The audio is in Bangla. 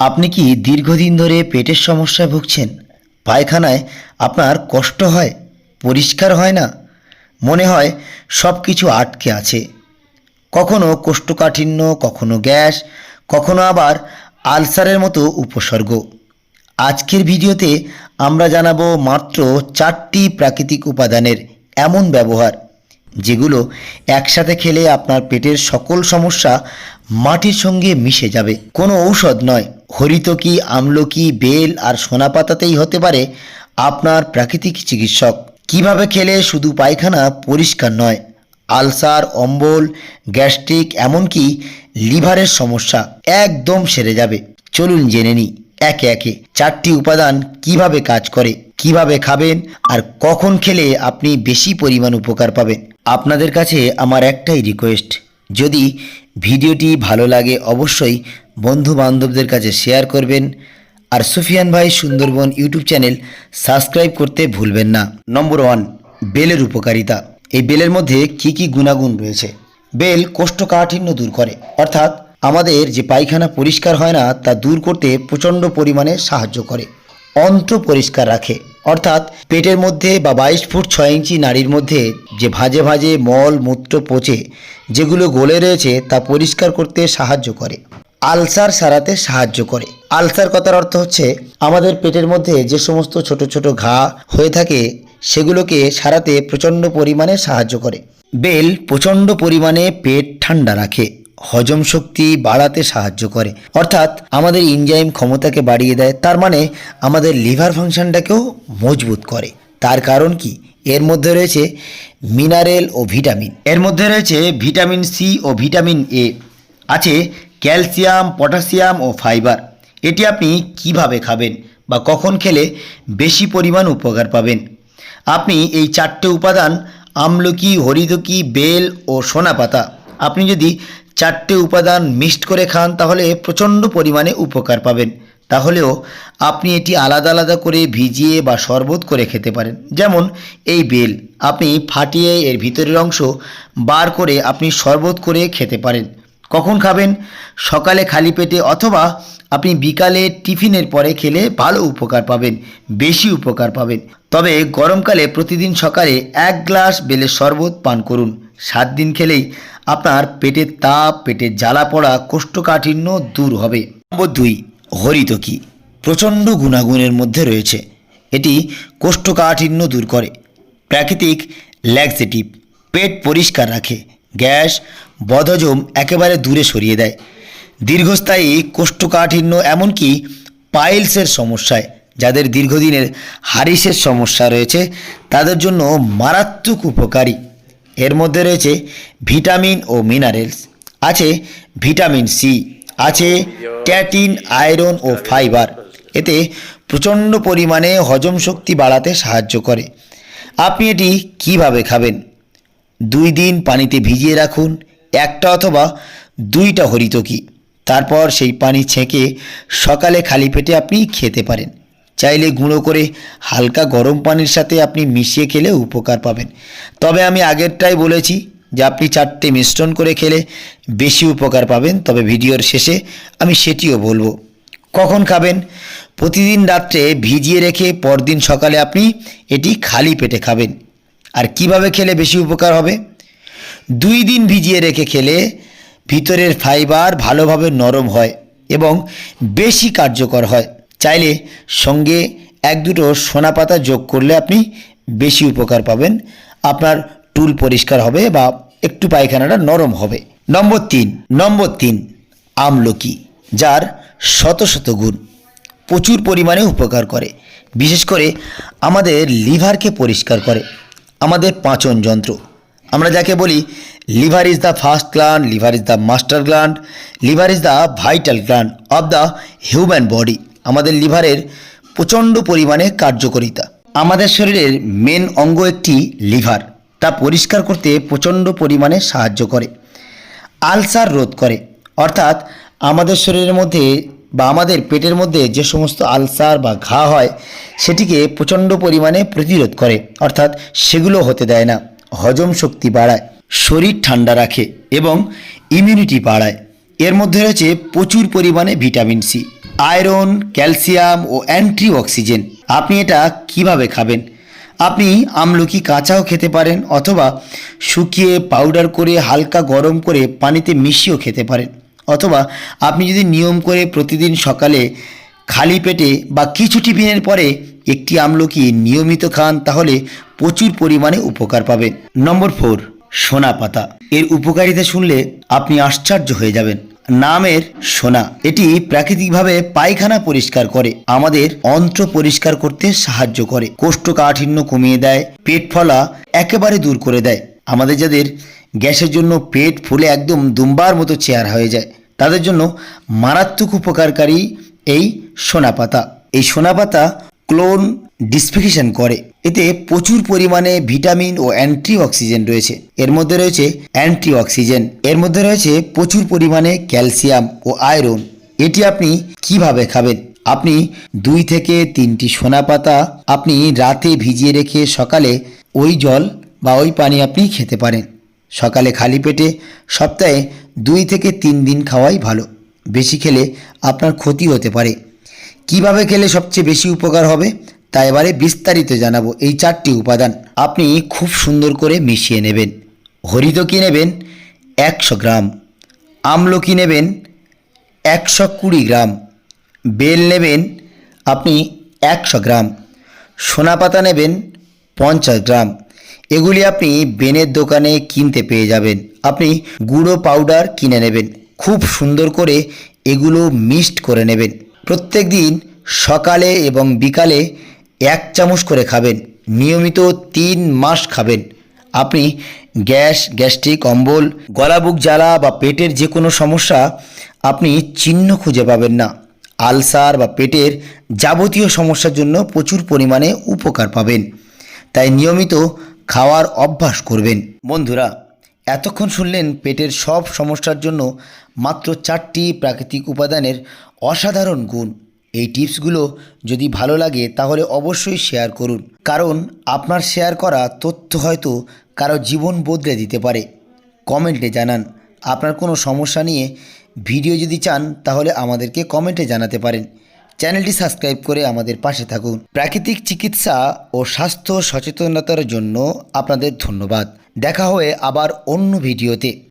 আপনি কি দীর্ঘদিন ধরে পেটের সমস্যায় ভুগছেন? পায়খানায় আপনার কষ্ট হয়? পরিষ্কার হয় না? মনে হয় সব কিছু আটকে আছে। কখনো কোষ্ঠকাঠিন্য, কখনো গ্যাস, কখনো আবার আলসারের মতো উপসর্গ। আজকের ভিডিওতে আমরা জানাব মাত্র চারটি প্রাকৃতিক উপাদানের এমন ব্যবহার, যেগুলো একসাথে খেলে আপনার পেটের সকল সমস্যা মাটির সঙ্গে মিশে যাবে। কোনো ঔষধ নয়। হরিতকি, আমলকি, বেল আর সোনা পাতাতেই হতে পারে আপনার প্রাকৃতিক চিকিৎসক। কীভাবে খেলে শুধু পায়খানা পরিষ্কার নয়, আলসার, অম্বল, গ্যাস্ট্রিক, এমনকি লিভারের সমস্যা একদম সেরে যাবে। চলুন জেনে নিই, একে একে চারটি উপাদান কীভাবে কাজ করে, কীভাবে খাবেন আর কখন খেলে আপনি বেশি পরিমাণ উপকার পাবেন। আপনাদের কাছে আমার একটাই রিকোয়েস্ট যদি ভিডিওটি ভালো লাগে, অবশ্যই বন্ধু বান্ধবদের কাছে শেয়ার করবেন। আর সুফিয়ান ভাই সুন্দরবন ইউটিউব চ্যানেল সাবস্ক্রাইব করতে ভুলবেন না। নম্বর ওয়ান বেলের উপকারিতা। এই বেলের মধ্যে কি কি গুণাগুণ রয়েছে? বেল কোষ্ঠকাঠিন্য দূর করে। অর্থাৎ আমাদের যে পায়খানা পরিষ্কার হয় না, তা দূর করতে প্রচণ্ড পরিমাণে সাহায্য করে। অন্ত্র পরিষ্কার রাখে। অর্থাৎ পেটের মধ্যে বা বাইশ ফুট ছয় ইঞ্চি নাড়ির মধ্যে যে ভাজে ভাজে মল, মূত্র পচে, যেগুলো গলে রয়েছে, তা পরিষ্কার করতে সাহায্য করে। আলসার সারাতে সাহায্য করে। আলসার কথার অর্থ হচ্ছে, আমাদের পেটের মধ্যে যে সমস্ত ছোট ছোট ঘা হয়ে থাকে, সেগুলোকে সারাতে প্রচণ্ড পরিমাণে সাহায্য করে। বেল প্রচণ্ড পরিমাণে পেট ঠান্ডা রাখে, হজম শক্তি বাড়াতে সাহায্য করে। অর্থাৎ আমাদের ইনজাইম ক্ষমতাকে বাড়িয়ে দেয়, তার মানে আমাদের লিভার ফাংশনটাকেও মজবুত করে। তার কারণ কি? এর মধ্যে রয়েছে মিনারেল ও ভিটামিন। এর মধ্যে রয়েছে ভিটামিন সি ও ভিটামিন এ। আছে ক্যালসিয়াম, পটাশিয়াম ও ফাইবার। এটি আপনি কীভাবে খাবেন বা কখন খেলে বেশি পরিমাণ উপকার পাবেন? আপনি এই চারটে উপাদান, আমলকি, হরিদকি, বেল ও সোনা পাতা, আপনি যদি চারটে উপাদান মিক্সড করে খান, তাহলে প্রচণ্ড পরিমাণে উপকার পাবেন। তাহলেও আপনি এটি আলাদা আলাদা করে ভিজিয়ে বা শরবত করে খেতে পারেন। যেমন এই বেল, আপনি ফাটিয়ে এর ভিতরের অংশ বার করে আপনি শরবত করে খেতে পারেন। কখন খাবেন? সকালে খালি পেটে অথবা আপনি বিকালে টিফিনের পরে খেলে ভালো উপকার পাবেন, বেশি উপকার পাবেন। তবে গরমকালে প্রতিদিন সকালে এক গ্লাস বেলের শরবত পান করুন। সাত দিন খেলেই আপনার পেটের তাপ, পেটের জ্বালা পড়া কোষ্ঠকাঠিন্য দূর হবে। নম্বর দুই, হরিতকি। প্রচণ্ড গুণাগুণের মধ্যে রয়েছে। এটি কোষ্ঠকাঠিন্য দূর করে। প্রাকৃতিক ল্যাক্সেটিভ পেট পরিষ্কার রাখে, গ্যাস বদহজম একেবারে দূরে সরিয়ে দেয়। দীর্ঘস্থায়ী কোষ্ঠকাঠিন্য এমনকি পাইলসের সমস্যায়, যাদের দীর্ঘদিনের হারিসের সমস্যা রয়েছে, তাদের জন্য মারাত্মক উপকারী। এর মধ্যে রয়েছে ভিটামিন ও মিনারেলস, আছে ভিটামিন সি, আছে ট্যাটিন আয়রন ও ফাইবার। এতে প্রচণ্ড পরিমাণে হজম শক্তি বাড়াতে সাহায্য করে। আপনি এটি কীভাবে খাবেন? দুই দিন পানিতে ভিজিয়ে রাখুন একটা অথবা দুইটা হরিতকি। তারপর সেই পানি ছেঁকে সকালে খালি পেটে আপনি খেতে পারেন। চাইলে গুঁড়ো করে হালকা গরম পানির সাথে আপনি মিশিয়ে খেলে উপকার পাবেন। তবে আমি আগেরটাই বলেছি যে আপনি চারটে মিশ্রণ করে খেলে বেশি উপকার পাবেন। তবে ভিডিওর শেষে আমি সেটিও বলব। কখন খাবেন? প্রতিদিন রাত্রে ভিজিয়ে রেখে পরদিন সকালে আপনি এটি খালি পেটে খাবেন। আর কীভাবে খেলে বেশি উপকার হবে? দুই দিন ভিজিয়ে রেখে খেলে ভিতরের ফাইবার ভালোভাবে নরম হয় এবং বেশি কার্যকর হয়। চাইলে সঙ্গে এক দুটো সোনা পাতা যোগ করলে আপনি বেশি উপকার পাবেন। আপনার টুল পরিষ্কার হবে বা একটু পায়খানাটা নরম হবে। নম্বর তিন নম্বর তিন, আমলকি, যার শত শত গুণ প্রচুর পরিমাণে উপকার করে। বিশেষ করে আমাদের লিভারকে পরিষ্কার করে। আমাদের পাচন যন্ত্র আমরা যাকে বলি liver is the first gland liver is the master gland liver is the vital gland of the human body আমাদের লিভারের প্রচণ্ড পরিমাণে কার্যকারিতা। আমাদের শরীরের মেন অঙ্গ একটি লিভার তা পরিষ্কার করতে প্রচণ্ড পরিমাণে সাহায্য করে। আলসার রোধ করে। অর্থাৎ আমাদের শরীরের মধ্যে বা আমাদের পেটের মধ্যে যে সমস্ত আলসার বা ঘা হয়, সেটিকে প্রচণ্ড পরিমাণে প্রতিরোধ করে। অর্থাৎ সেগুলো হতে দেয় না। হজম শক্তি বাড়ায়, শরীর ঠান্ডা রাখে এবং ইমিউনিটি বাড়ায়। এর মধ্যে রয়েছে প্রচুর পরিমাণে ভিটামিন সি আয়রন ক্যালসিয়াম ও অ্যান্টি অক্সিজেন আপনি এটা কীভাবে খাবেন? আপনি আমলকি কাঁচাও খেতে পারেন অথবা শুকিয়ে পাউডার করে হালকা গরম করে পানিতে মিশিয়েও খেতে পারেন। অথবা আপনি যদি নিয়ম করে প্রতিদিন সকালে খালি পেটে বা কিছু টিফিনের পরে একটি আমলকি নিয়মিত খান, তাহলে প্রচুর পরিমাণে উপকার পাবেন। নম্বর ফোর, সোনা পাতা। এর উপকারিতা শুনলে আপনি আশ্চর্য হয়ে যাবেন। নামের সোনা। এটি প্রাকৃতিকভাবে পায়খানা পরিষ্কার করে, আমাদের অন্ত্র পরিষ্কার করতে সাহায্য করে। কোষ্ঠকাঠিন্য কমিয়ে দেয়, পেট ফলা একেবারে দূর করে দেয়। আমাদের যাদের গ্যাসের জন্য পেট ফুলে একদম দুম্বার মতো চেয়ার হয়ে যায়, তাদের জন্য মারাত্মক উপকারকারী এই সোনা পাতা। এই সোনা পাতা ক্লোন ডিসফিকেশন করে। এতে প্রচুর পরিমাণে ভিটামিন ও অ্যান্টি অক্সিজেন রয়েছে। এর মধ্যে রয়েছে অ্যান্টি অক্সিজেন এর মধ্যে রয়েছে প্রচুর পরিমাণে ক্যালসিয়াম ও আয়রন। এটি আপনি কীভাবে খাবেন? আপনি দুই থেকে তিনটি সোনা পাতা আপনি রাতে ভিজিয়ে রেখে সকালে ওই জল বা ওই পানি আপনি খেতে পারেন। সকালে খালি পেটে সপ্তাহে দুই থেকে তিন দিন খাওয়াই ভালো। বেশি খেলে আপনার ক্ষতি হতে পারে। কীভাবে খেলে সবচেয়ে বেশি উপকার হবে তা এবারে বিস্তারিত জানাব এই চারটি উপাদান। আপনি খুব সুন্দর করে মিশিয়ে নেবেন। হরিতকি নেবেন? একশো গ্রাম। আমলকি নেবেন? একশো কুড়ি গ্রাম। বেল নেবেন? আপনি একশো গ্রাম। সোনা পাতা নেবেন? পঞ্চাশ গ্রাম। এগুলি আপনি বেনের দোকানে কিনতে পেয়ে যাবেন। আপনি গুঁড়ো পাউডার কিনে নেবেন। খুব সুন্দর করে এগুলো মিক্সড করে নেবেন। প্রত্যেক দিন সকালে এবং বিকালে এক চামচ করে খাবেন। নিয়মিত তিন মাস খাবেন। আপনি গ্যাস, গ্যাস্ট্রিক, অম্বল, গলা, বুক জ্বালা বা পেটের যে কোনো সমস্যা আপনি চিহ্ন খুঁজে পাবেন না। আলসার বা পেটের যাবতীয় সমস্যার জন্য প্রচুর পরিমাণে উপকার পাবেন। তাই নিয়মিত খাওয়ার অভ্যাস করবেন। বন্ধুরা এতক্ষণ শুনলেন পেটের সব সমস্যার জন্য মাত্র চারটি প্রাকৃতিক উপাদানের অসাধারণ গুণ। এই টিপসগুলো যদি ভালো লাগে তাহলে অবশ্যই শেয়ার করুন। কারণ আপনার শেয়ার করা তথ্য হয়তো কারও জীবন বদলে দিতে পারে। কমেন্টে জানান। আপনার কোনো সমস্যা নিয়ে ভিডিও যদি চান তাহলে আমাদেরকে কমেন্টে জানাতে পারেন। চ্যানেলটি সাবস্ক্রাইব করে আমাদের পাশে থাকুন। প্রাকৃতিক চিকিৎসা ও স্বাস্থ্য সচেতনতার জন্য আপনাদের ধন্যবাদ। দেখা হয়ে আবার অন্য ভিডিওতে।